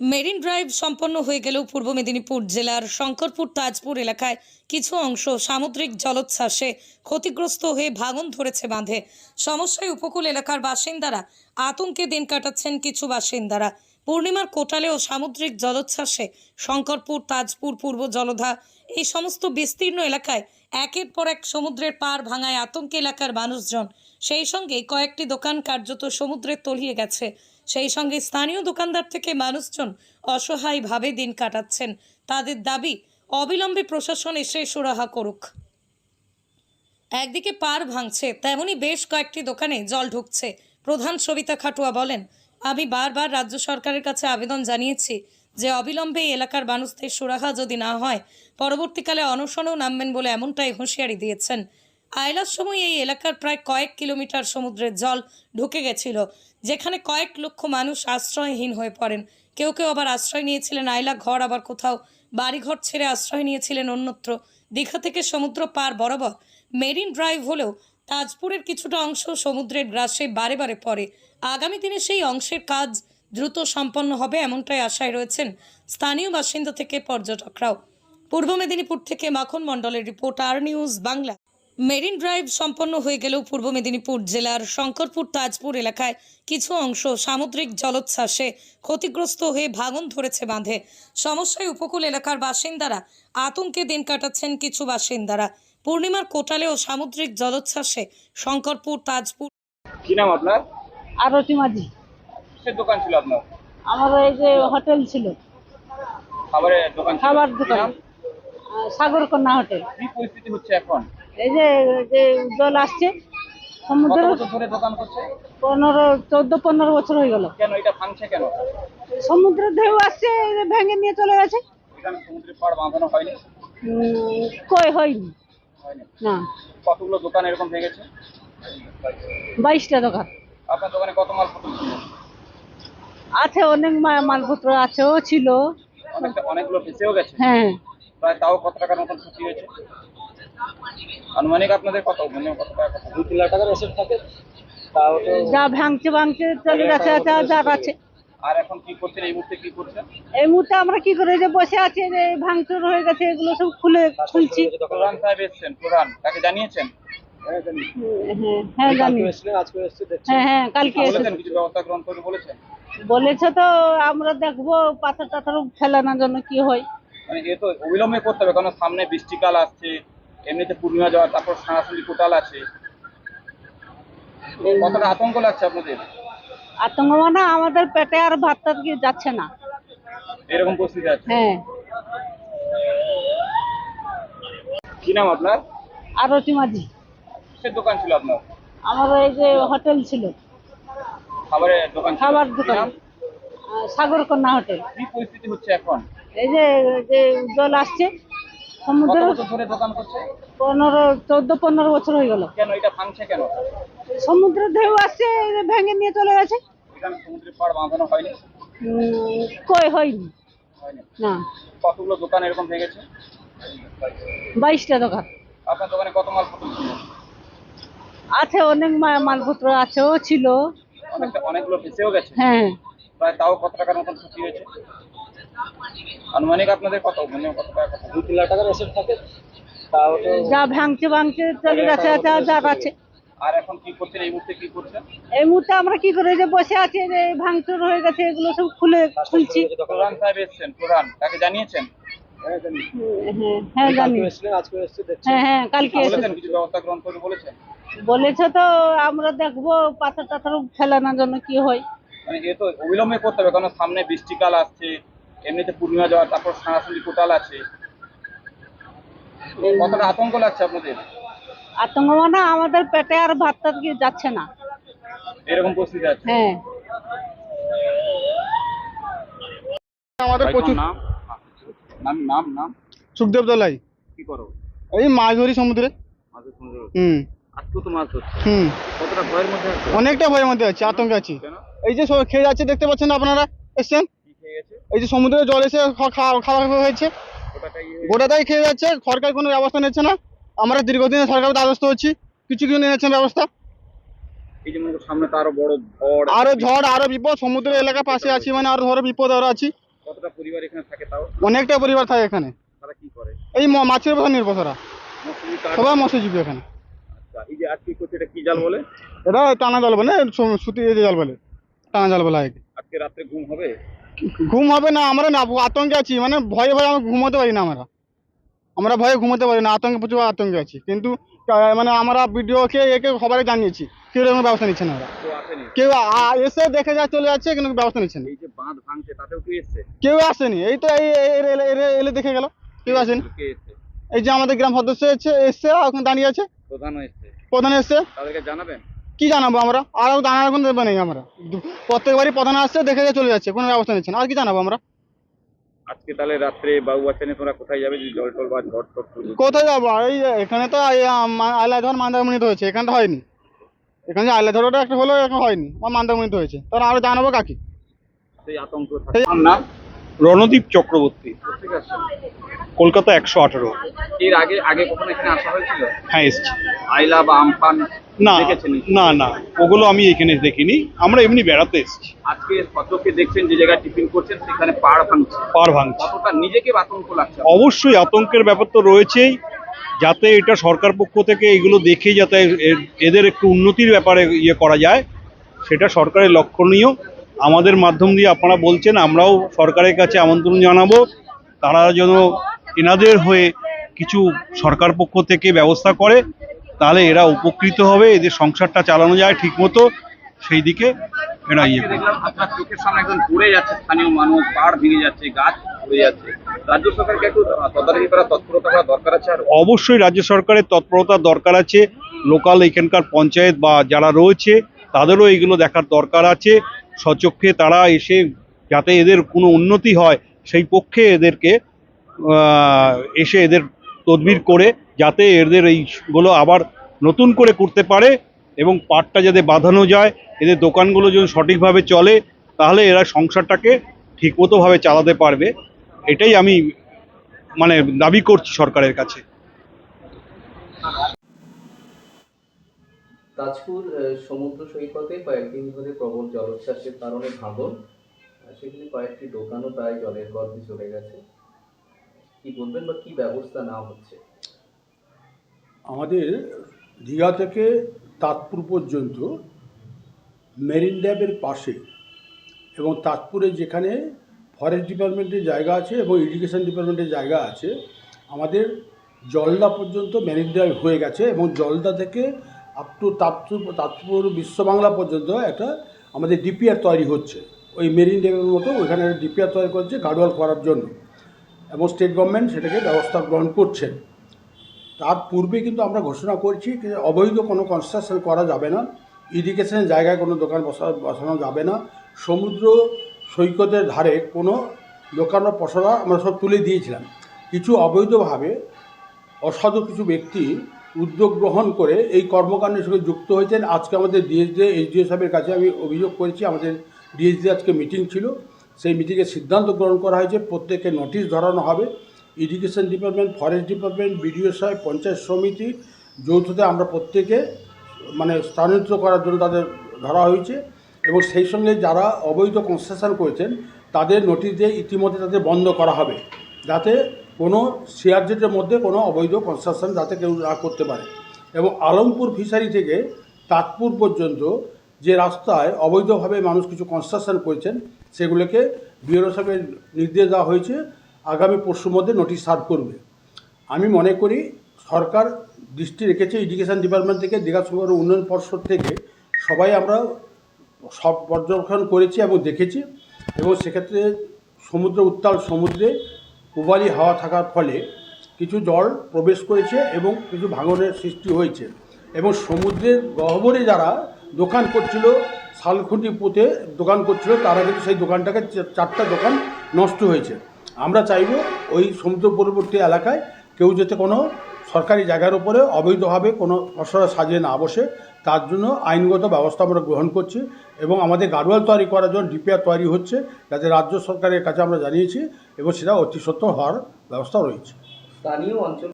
Marine drive সম্পন্ন হয়ে গেলেও পূর্ব মেদিনীপুর জেলার শঙ্করপুর, তাজপুর এলাকায় কিছু অংশ সামুদ্রিক জলোচ্ছ্বাসে ক্ষতিগ্রস্ত হয়ে ভাঙন ধরেছে বাঁধে। সমস্যায় উপকূল এলাকার বাসিন্দারা আতঙ্কে দিন কাটাচ্ছেন কিছু বাসিন্দারা। পূর্ণিমার কোটালে ও সামুদ্রিক জলোচ্ছ্বাসে শঙ্করপুর, তাজপুর, পূর্ব জলধা এই সমস্ত বিস্তীর্ণ এলাকায় একের পর এক সমুদ্রের পার ভাঙায় আতঙ্কে এলাকার মানুষজন। সেই সঙ্গে কয়েকটি দোকান কার্যত সমুদ্রে তলিয়ে গেছে। সেই সঙ্গে স্থানীয় দোকানদার থেকে মানুষজন অসহায়ভাবে দিন কাটাচ্ছেন। তাদের দাবি, অবিলম্বে প্রশাসন এসে সুরাহা করুক। একদিকে পার ভাঙছে, তেমনি বেশ কয়েকটি দোকানে জল ঢুকছে, প্রধান সবিতা খাটুয়া বলেন। আমি বারবার রাজ্য সরকারের কাছে আবেদন জানিয়েছি যে অবিলম্বে এই এলাকার মানুষদের সুরাহা যদি না হয়, পরবর্তীকালে অনশনেও নামবেন বলে এমনটাই হুঁশিয়ারি দিয়েছেন। আয়লার সময় এই এলাকার প্রায় কয়েক কিলোমিটার সমুদ্রের জল ঢুকে গেছিল, যেখানে কয়েক লক্ষ মানুষ আশ্রয়হীন হয়ে পড়েন। কেউ কেউ আবার আশ্রয় নিয়েছিলেন আয়লা ঘর, আবার কোথাও বাড়িঘর ছেড়ে আশ্রয় নিয়েছিলেন অন্যত্র। দীঘা থেকে সমুদ্র পার বরাবর মেরিন ড্রাইভ হলেও তাজপুরের কিছুটা অংশ সমুদ্রের গ্রাসে বারে বারে পড়ে। আগামী দিনে সেই অংশের কাজ দ্রুত সম্পন্ন হবে এমনটাই আশায় রয়েছেন স্থানীয় বাসিন্দা থেকে পর্যটকরাও। পূর্ব মেদিনীপুর থেকে মাখন মণ্ডলের রিপোর্ট আর নিউজ বাংলা। মেরিন ড্রাইভ সম্পন্ন হয়ে গেলেও পূর্ব মেদিনীপুর জেলার শঙ্করপুর তাজপুর এলাকায় কিছু অংশ সামুদ্রিক জলোচ্ছ্বাসে ক্ষতিগ্রস্ত হয়ে ভাঙন ধরেছে বাঁধে। সমস্যায় উপকূল এলাকার বাসিন্দারা আতঙ্কে দিন কাটাচ্ছেন কিছু বাসিন্দারা। পূর্ণিমার কোটালেও সামুদ্রিক জলোচ্ছ্বাসে শঙ্করপুর তাজপুর। কি নাম আপনার? আরতি মাঝি। কিসের দোকান ছিল আপনার? আমার এই যে হোটেল ছিল। খাবারের দোকান খাবার দোকান নাম? আহ, সাগরকন্যা হোটেল। কি পরিস্থিতি হচ্ছে এখন? এই যে যে জল আসছে সমুদ্র পনেরো চোদ্দ পনেরো বছর হয়ে গেল। কেন এটা ভাঙছে কেন? সমুদ্রের ঢেউ আসছে ভেঙে নিয়ে চলে গেছে। কই হয়নি। না। কতগুলো দোকান এরকম ভেঙেছে বাইশটা দোকান। আপনার দোকানে কত মাল পত্র ছিল? আছে অনেক মালপত্র আছেও ছিল। অনেকগুলো গেছে। হ্যাঁ। প্রায় তাও কত টাকার মতন ক্ষতি হয়েছে? আনুমানিক আপনাদের কত মানে কত টাকা কত? দুই তিন লাখ টাকার ওষুধ থাকে তাও তো যা ভাঙছে ভাঙছে চলে গেছে যা যা আছে। আর এখন কি করছেন? এই মুহূর্তে কি করছেন? এই মুহূর্তে আমরা কি করে যে বসে আছি যে ভাঙচুর হয়ে গেছে এগুলো সব খুলে খুলছি। প্রধান সাহেব এসছেন প্রধান তাকে জানিয়েছেন? হ্যাঁ হ্যাঁ জানি। হ্যাঁ হ্যাঁ কালকে এসে বলেছেন কিছু ব্যবস্থা গ্রহণ করবে বলেছেন? বলেছে তো আমরা দেখব পাথর টাথর ফেলানোর জন্য কি হয়। মানে এ তো অবিলম্বে করতে হবে কারণ সামনে বৃষ্টিকাল আসছে এমনিতে পূর্ণিমা যাওয়া তারপর সাঁড়াশুলি কোটাল আছে। কতটা আতঙ্ক লাগছে আপনাদের? আতঙ্ক মানে আমাদের পেটে আর ভাত টাত কি যাচ্ছে না। এরকম পরিস্থিতি আছে? হ্যাঁ। কি নাম আপনার? আরতি মাঝি। কিসের দোকান ছিল আপনার? আমার এই যে হোটেল ছিল। খাবারের দোকান খাবার দোকান। নাম? আহ, সাগরকন্যা হোটেল। কি পরিস্থিতি হচ্ছে এখন? এই যে যে জল আসছে সমুদ্র ধরে দোকান করছে? পনেরো চোদ্দ পনেরো বছর হয়ে গেল। কেন এটা ভাঙছে কেন? সমুদ্রের ঢেউ আসছে ভেঙে নিয়ে চলে গেছে। সমুদ্রের পাড় বাঁধানো হয়নি? কই হয়নি। না। কতগুলো দোকান এরকম ভেঙেছে বাইশটা দোকান। আপনার দোকানে কত মালপত্র ছিল? আছে অনেক মালপত্র আছেও ছিল। অনেকগুলো ফেসেও গেছে। হ্যাঁ। প্রায় তাও কত টাকার মতন ক্ষতি হয়েছে? আনুমানিক আপনাদের কত মানে কত টাকা কত? দুই তিন লাখ টাকার ওষুধ থাকে। তাও তো যা ভাঙছে ভাঙছে চলে গেছে যা যা আছে আর এখন কি করছেন? এই মুহূর্তে কি করছেন? এই মুহূর্তে আমরা কি করে যে বসে আছি যে ভাঙচুর হয়ে গেছে এগুলো সব খুলে খুলছি। প্রধান সাহেব এসছেন প্রধান। তাকে জানিয়েছেন? হ্যাঁ হ্যাঁ জানি। হ্যাঁ হ্যাঁ কালকে বলেছেন কিছু ব্যবস্থা গ্রহণ করবে বলেছেন? বলেছে তো আমরা দেখব পাথর টাথর ফেলানোর জন্য কি হয়। মানে এ তো অবিলম্বে করতে হবে কারণ সামনে বৃষ্টিকাল আসছে এমনিতে পূর্ণিমা যাওয়া তারপর সাঁড়াশুলি কোটাল আছে। কতটা আতঙ্ক লাগছে আপনাদের? আতঙ্ক মানে আমাদের পেটে আর ভাত টাত কি যাচ্ছে না। এরকম পরিস্থিতি আছে? হ্যাঁ। আমাদের প্রচুর নাম? নাম নাম সুখদেব দলাই। কি করো? এই মাছ ধরি সমুদ্রে। মাঝে সমুদ্রে। হুম। আজকেও তো মাছ ধরছে। হুম। ভয়ের মধ্যে আছে? অনেকটা ভয়ের মধ্যে আছি আতঙ্কে আছি। কেন? এই যে খেয়ে যাচ্ছে দেখতে পাচ্ছেন আপনারা? এসছেন? এই যে সমুদ্রে জল এসে খাওয়া খাওয়া হয়েছে। ওটাটাই গোটাটাই খেয়ে যাচ্ছে সরকার কোনো ব্যবস্থা নিচ্ছে না। আমরা দীর্ঘদিনে সরকারের দ্বারস্থ হচ্ছি কিছু কিছু নিয়েছেন ব্যবস্থা। সামনে তো আরও বড় ঝড় আরও ঝড় আরও বিপদ সমুদ্র এলাকার পাশে আছি মানে আরও ধরো বিপদ আরও আছি। কতটা পরিবার এখানে থাকে তাও? অনেকটা পরিবার থাকে এখানে। তারা কি করে? এই মাছের উপর নির্ভর তারা। সবাই মৎস্যজীবী এখানে। আচ্ছা, এই যে আজকে করছে এটা কি জাল বলে? এটা টানা জাল বলে সুতি এই যে জাল বলে টানা জাল বলে কি। আজকে রাত্রে ঘুম হবে? ঘুম হবে না আমরা না আতঙ্কে আছি। মানে ভয়ে ভয়ে আমরা ঘুমোতে পারি না আমরা। আমরা ভয়ে ঘুমোতে পারি না আতঙ্কে প্রচুর আতঙ্কে আছি। কিন্তু মানে আমরা ভিডিওকে একে সবাই জানিয়েছি কেউ এরকম ব্যবস্থা নিচ্ছে না ওরা। কেউ এসে দেখে যা চলে যাচ্ছে কিন্তু ব্যবস্থা নিচ্ছে না। এই যে বাঁধ ভাঙছে তাতেও কি এসছে? কেউ আসেনি। এই তো এই এলে- দেখে গেল কেউ আসেনি। এই যে আমাদের গ্রাম সদস্য এসছে এসছে ওখানে দাঁড়িয়ে আছে। প্রধানও এসছে। প্রধান এসছে। তাদেরকে জানাবেন? কি জানাব আমরা? আর জানার কোনো দেবে নেই আমরা। প্রত্যেকবারই প্রধান আসছে দেখে যা চলে যাচ্ছে কোনো ব্যবস্থা নিচ্ছে না। আর কি জানাব আমরা? আজকে তাহলে রাত্রে বাবু নিয়ে তোমরা কোথায় যাবে? যদি জল টল বা ঝড় টট কোথায় যাব? এই এখানে তো আইলাধর মান্দারমণিতে হয়েছে। এখানে তো হয়নি। এখানে যে আইলাধরটা একটা হলো এখন হয়নি। বা মান্দারমণিতে হয়েছে। তাহলে আরও জানাব কাকি? সেই আতঙ্ক নাম রণদীপ চক্রবর্তী। ঠিক আছে কলকাতা একশো আঠারো। এর আগে আগে কখনো এখানে আসা হয়েছিল? হ্যাঁ এসছি। আইলা বা আমফান না না না ওগুলো আমি এখানে দেখিনি। আমরা এমনি বেড়াতে এসেছি। আজকে কতকে দেখছেন যে জায়গায় টিফিন করছেন সেখানে পাড় ভাঙছে? পার ভাঙছি। কতটা নিজেকে আতঙ্ক লাগছে? অবশ্যই আতঙ্কের ব্যাপার তো রয়েছেই। যাতে এটা সরকার পক্ষ থেকে এগুলো দেখে যাতে এদের একটু উন্নতির ব্যাপারে ইয়ে করা যায় সেটা সরকারের লক্ষণীয়। আমাদের মাধ্যম দিয়ে আপনারা বলছেন আমরাও সরকারের কাছে আমন্ত্রণ জানাব। তারা যেন এনাদের হয়ে কিছু সরকার পক্ষ থেকে ব্যবস্থা করে তাহলে এরা উপকৃত হবে এদের সংসারটা চালানো যায় ঠিকমতো। সেই দিকে এরা ইয়ে আপনার চোখের সামনে পড়ে যাচ্ছে স্থানীয় মানুষ পাড় ভেঙে যাচ্ছে গাছ পড়ে যাচ্ছে। রাজ্য সরকারকে একটু তদারকি করা তৎপরতা করা দরকার আছে আর? অবশ্যই রাজ্য সরকারের তৎপরতার দরকার আছে। লোকাল এখানকার পঞ্চায়েত বা যারা রয়েছে তাদেরও এগুলো দেখার দরকার আছে। সচক্ষে তারা এসে যাতে এদের কোনো উন্নতি হয়, সেই পক্ষে এদেরকে এসে এদের তদবির করে যাতে এদের এইগুলো আবার নতুন করে করতে পারে এবং পাটটা যাতে বাঁধানো যায়, এদের দোকানগুলো যদি সঠিকভাবে চলে, তাহলে এরা সংসারটাকে ঠিকমতোভাবে চালাতে পারবে। এটাই আমি মানে দাবি করছি সরকারের কাছে। তাজপুর সমুদ্র সৈকতে কয়েকদিন ধরে প্রবল জলোচ্ছ্বাসের কারণে ভাঙন। সেখানে কয়েকটি দোকানও প্রায় জলের গর্ভে চলে গেছে। কি বলবেন বা কি ব্যবস্থা না হচ্ছে? আমাদের দীঘা থেকে তাজপুর পর্যন্ত মেরিন ড্যামের পাশে এবং তাজপুরে যেখানে ফরেস্ট ডিপার্টমেন্টের জায়গা আছে এবং ইরিগেশন ডিপার্টমেন্টের জায়গা আছে, আমাদের জলদা পর্যন্ত মেরিন ড্যাম হয়ে গেছে এবং জলদা থেকে আপ টু তাজপুর তাজপুর বিশ্ববাংলা পর্যন্ত একটা আমাদের ডিপিআর তৈরি হচ্ছে। ওই মেরিন ড্যামের মতো ওইখানে ডিপিআর তৈরি করছে গার্ডওয়াল করার জন্য। এবং স্টেট গভর্নমেন্ট সেটাকে ব্যবস্থা গ্রহণ করছেন তার পূর্বে কিন্তু আমরা ঘোষণা করছি যে অবৈধ কোনো কনস্ট্রাকশন করা যাবে না। ইরিগেশনের জায়গায় কোনো দোকান বসা, বসানো যাবে না। সমুদ্র সৈকতের ধারে কোনো দোকান বা পসরা আমরা সব তুলে দিয়েছিলাম। কিছু অবৈধভাবে অসাধু কিছু ব্যক্তি উদ্যোগ গ্রহণ করে এই কর্মকাণ্ডের সঙ্গে যুক্ত হয়েছেন। আজকে আমাদের ডিএসডি এইচডিও সাহেবের কাছে আমি অভিযোগ করেছি, আমাদের ডিএসডি আজকে মিটিং ছিল। সেই মিটিংয়ে সিদ্ধান্ত গ্রহণ করা হয়েছে প্রত্যেকে নোটিশ ধরানো হবে। Irrigation department forest department BDO সাহেব, পঞ্চায়েত সমিতি, যৌথতে আমরা প্রত্যেকে মানে স্থানান্তর করার জন্য তাদের ধরা হয়েছে। এবং সেই সঙ্গে যারা অবৈধ কনস্ট্রাকশন করেছেন, তাদের নোটিশ দিয়ে ইতিমধ্যে তাদের বন্ধ করা হবে। যাতে কোনো সিআরজেটের মধ্যে কোনো অবৈধ কনস্ট্রাকশন যাতে কেউ না করতে পারে। এবং আলমপুর ফিশারি থেকে তাজপুর পর্যন্ত যে রাস্তায় অবৈধভাবে মানুষ কিছু কনস্ট্রাকশন করেছেন, সেগুলোকে বিওরো সাহেবের নির্দেশ দেওয়া হয়েছে। আগামী পরশুর মধ্যে নোটিশ সার্ভ করবে। আমি মনে করি সরকার দৃষ্টি রেখেছে এডুকেশন ডিপার্টমেন্ট থেকে, দীঘা সুন্দর উন্নয়ন পর্ষদ থেকে সবাই আমরা সব পর্যবেক্ষণ করেছি এবং দেখেছি। এবং সেক্ষেত্রে সমুদ্র উত্তাল সমুদ্রে উবালি হাওয়া থাকার ফলে কিছু জল প্রবেশ করেছে এবং কিছু ভাঙনের সৃষ্টি হয়েছে। এবং সমুদ্রের গহ্বরে যারা দোকান করছিল শালখুঁটি পুঁতে দোকান করছিল, তারা কিন্তু সেই দোকানটাকে চারটা দোকান নষ্ট হয়েছে। আমরা চাইব ওই সমুদ্র পরবর্তী এলাকায় কেউ যাতে কোনো সরকারি জায়গার উপরে অবৈধভাবে কোনো ফসল সাজিয়ে না বসে তার জন্য আইনগত ব্যবস্থা আমরা গ্রহণ করছি এবং আমাদের গাড়োয়াল তৈরি করার জন্য ডিপিআর তৈরি হচ্ছে যাতে রাজ্য সরকারের কাছে আমরা জানিয়েছি এবং সেটা অতি সত্য হওয়ার ব্যবস্থা রয়েছে। স্থানীয় অঞ্চল